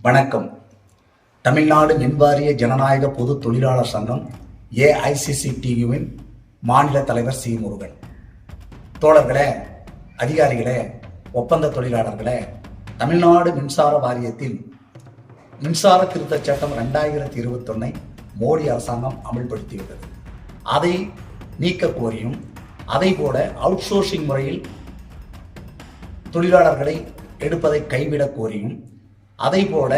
வணக்கம். தமிழ்நாடு மின்வாரிய ஜனநாயக பொது தொழிலாளர் சங்கம் ஏஐசிசிடியுவின் மாநில தலைவர் சி முருகன். தோழர்களே அதிகாரிகளே ஒப்பந்த தொழிலாளர்களே தமிழ்நாடு மின்சார வாரியத்தில் மின்சார திருத்தச் சட்டம் ரெண்டாயிரத்தி இருபத்தொன்னை மோடி அரசாங்கம் அமல்படுத்தியுள்ளது. அதை நீக்க கோரியும் அதை போல அவுட் சோர்சிங் முறையில் தொழிலாளர்களை எடுப்பதை கைவிடக் கோரியும் அதை போல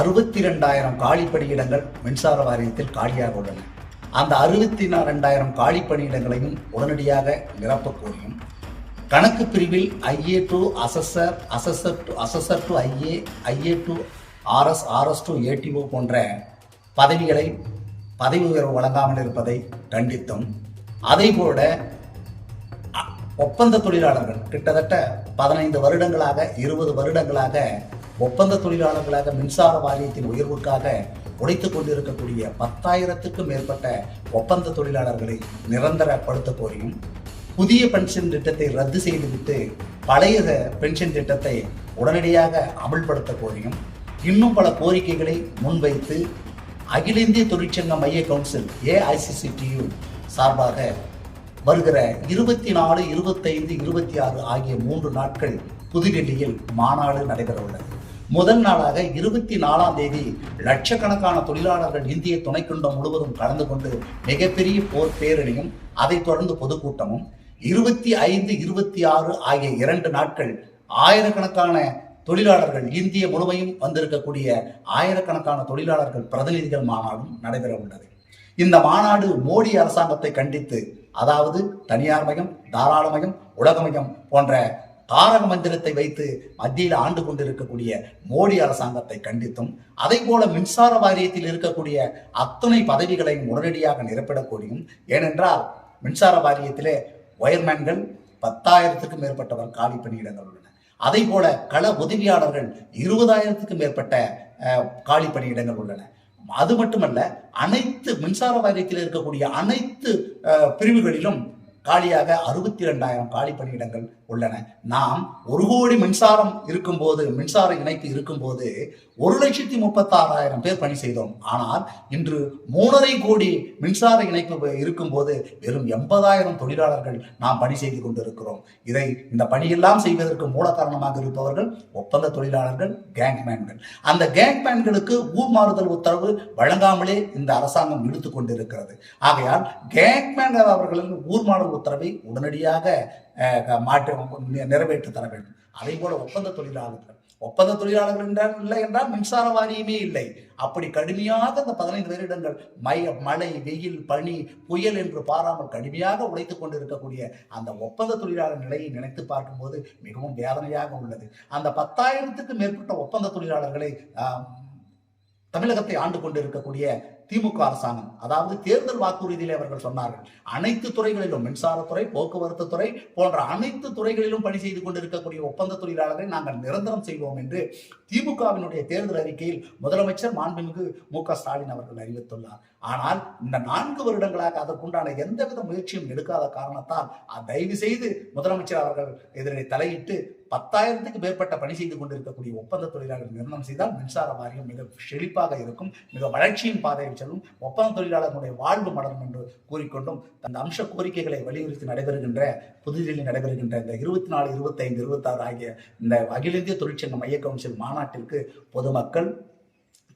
அறுபத்தி ரெண்டாயிரம் காலிப்பணியிடங்கள் மின்சார வாரியத்தில் காலியாக உள்ளன. அந்த அறுபத்தி ரெண்டாயிரம் காலிப்பணியிடங்களையும் உடனடியாக நிரப்பக் கோரியும். கணக்கு பிரிவில் IA to assessor assessor to assessor to IA IA to RS RS to ATO போன்ற பதவிகளை பதவி உயர்வு வழங்காமல் இருப்பதை கண்டித்தும். அதே போல ஒப்பந்த தொழிலாளர்கள் கிட்டத்தட்ட பதினைந்து வருடங்களாக இருபது வருடங்களாக ஒப்பந்த தொழிலாளர்களாக மின்சார வாரியத்தின் உயர்வுக்காக உழைத்துக் கொண்டிருக்கக்கூடிய பத்தாயிரத்துக்கும் மேற்பட்ட ஒப்பந்த தொழிலாளர்களை நிரந்தரப்படுத்த கோரியும் புதிய பென்ஷன் திட்டத்தை ரத்து செய்துவிட்டு பழைய பென்ஷன் திட்டத்தை உடனடியாக அமல்படுத்த கோரியும் இன்னும் பல கோரிக்கைகளை முன்வைத்து அகில இந்திய தொழிற்சங்க மைய கவுன்சில் ஏஐசிசிடியு சார்பாக வருகிற இருபத்தி நாலு இருபத்தைந்து இருபத்தி ஆறு ஆகிய மூன்று நாட்கள் புதுடெல்லியில் மாநாடு நடைபெற உள்ளது. முதல் நாளாக இருபத்தி நாலாம் தேதி லட்சக்கணக்கான தொழிலாளர்கள் இந்திய துணைக்கண்டம் முழுவதும் கலந்து கொண்டு மிகப்பெரிய போர் பேரணியும் அதைத் தொடர்ந்து பொதுக்கூட்டமும் இருபத்தி ஐந்து இருபத்தி ஆறு ஆகிய இரண்டு நாட்கள் ஆயிரக்கணக்கான தொழிலாளர்கள் இந்திய முழுமையும் வந்திருக்கக்கூடிய ஆயிரக்கணக்கான தொழிலாளர்கள் பிரதிநிதிகள் மாநாடும் நடைபெற உள்ளது. இந்த மாநாடு மோடி அரசாங்கத்தை கண்டித்து அதாவது தனியார் மயம் தாராளமயம் உலகமயம் போன்ற தாரக மந்திரத்தை வைத்து மத்தியில் ஆண்டு கொண்டிருக்கக்கூடிய மோடி அரசாங்கத்தை கண்டித்தும் அதை போல மின்சார வாரியத்தில் இருக்கக்கூடிய அத்துணை பதவிகளையும் உடனடியாக நிரப்பிடக்கூடியும் ஏனென்றால் மின்சார வாரியத்திலே ஒயர்மேன்கள் பத்தாயிரத்துக்கும் மேற்பட்டவர் காலி பணியிடங்கள் உள்ளன. அதை போல கள உதவியாளர்கள் இருபதாயிரத்துக்கும் மேற்பட்ட காலி பணியிடங்கள் உள்ளன. அது மட்டுமல்ல அனைத்து மின்சார வாரியத்தில் இருக்கக்கூடிய அனைத்து பிரிவுகளிலும் காலியாக அறுபத்தி ரெண்டாயிரம் காலி பணியிடங்கள் உள்ளன. நாம் ஒரு கோடி மின்சாரம் இருக்கும்போது மின்சார இணைப்பு இருக்கும்போது ஒரு லட்சத்தி முப்பத்தாறாயிரம் பேர் பணி செய்தோம். ஆனால் இன்று மூணரை கோடி மின்சார இணைப்பு இருக்கும்போது வெறும் எண்பதாயிரம் தொழிலாளர்கள் நாம் பணி செய்து கொண்டிருக்கிறோம். இதை இந்த பணியெல்லாம் செய்வதற்கு மூல காரணமாக இருப்பவர்கள் ஒப்பந்த தொழிலாளர்கள் கேங்மேன்கள் அந்த கேங்மேன்களுக்கு ஊர் மாறுதல் உத்தரவு வழங்காமலே இந்த அரசாங்கம் இழுத்து கொண்டிருக்கிறது. ஆகையால் கேங்மேன் அவர்களின் ஊர் மாறுதல் உத்தரவை உடனடியாக அஹ், நிறைவேற்றி தர வேண்டும். அதே போல ஒப்பந்த தொழிலாளர்கள். ஒப்பந்த தொழிலாளர்கள் என்றால் இல்லை என்றால் மின்சார வாரியமே இல்லை. அப்படி கடுமையாக அந்த பதினைந்து வருடங்கள் மய மழை வெயில் பனி புயல் என்று பாராமல் கடுமையாக உழைத்துக் கொண்டிருக்கக்கூடிய அந்த ஒப்பந்த தொழிலாளர் நிலையை நினைத்து பார்க்கும்போது மிகவும் வேதனையாக உள்ளது. அந்த பத்தாயிரத்துக்கு மேற்பட்ட ஒப்பந்த தொழிலாளர்களை தமிழகத்தை ஆண்டு கொண்டிருக்கக்கூடிய திமுக அரசாங்கம். அதாவது தேர்தல் வாக்குறுதியிலே அவர்கள் சொன்னார்கள். அனைத்து துறைகளிலும் மின்சாரத்துறை போக்குவரத்து துறை போன்ற அனைத்து துறைகளிலும் பணி செய்து கொண்டிருக்கக்கூடிய ஒப்பந்த தொழிலாளர்களை நாங்கள் நிரந்தரம் செய்வோம் என்று திமுகவினுடைய தேர்தல் அறிக்கையில் முதலமைச்சர் மாண்புமிகு மு க ஸ்டாலின் அவர்கள் அறிவித்துள்ளார். ஆனால் இந்த நான்கு வருடங்களாக அதற்குண்டான எந்தவித முயற்சியும் எடுக்காத காரணத்தால் தயவு செய்து முதலமைச்சர் அவர்கள் எதிரே தலையிட்டு பத்தாயிரத்துக்கு மேற்பட்ட பணி செய்து கொண்டிருக்கக்கூடிய ஒப்பந்த தொழிலாளர் நிர்ணயம் செய்தால் மின்சார வாரியம் மிக செழிப்பாக இருக்கும் மிக வளர்ச்சியின் பாதையில் செல்லும் ஒப்பந்த தொழிலாளர்களுடைய வாழ்வு மலரும் என்று கூறிக்கொண்டும் அந்த அம்ச கோரிக்கைகளை வலியுறுத்தி நடைபெறுகின்ற புதுதில்லி நடைபெறுகின்ற இந்த இருபத்தி நாலு இருபத்தைந்து இருபத்தாறு ஆகிய இந்த அகில இந்திய தொழிற்சங்க மைய கவுன்சில் மாநாட்டிற்கு பொதுமக்கள்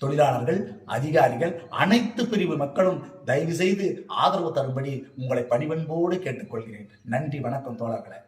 தொழிலாளர்கள் அதிகாரிகள் அனைத்து பிரிவு மக்களும் தயவு செய்து ஆதரவு தரும்படி உங்களை பணிவன்போடு கேட்டுக்கொள்கிறேன். நன்றி வணக்கம் தோழர்களே.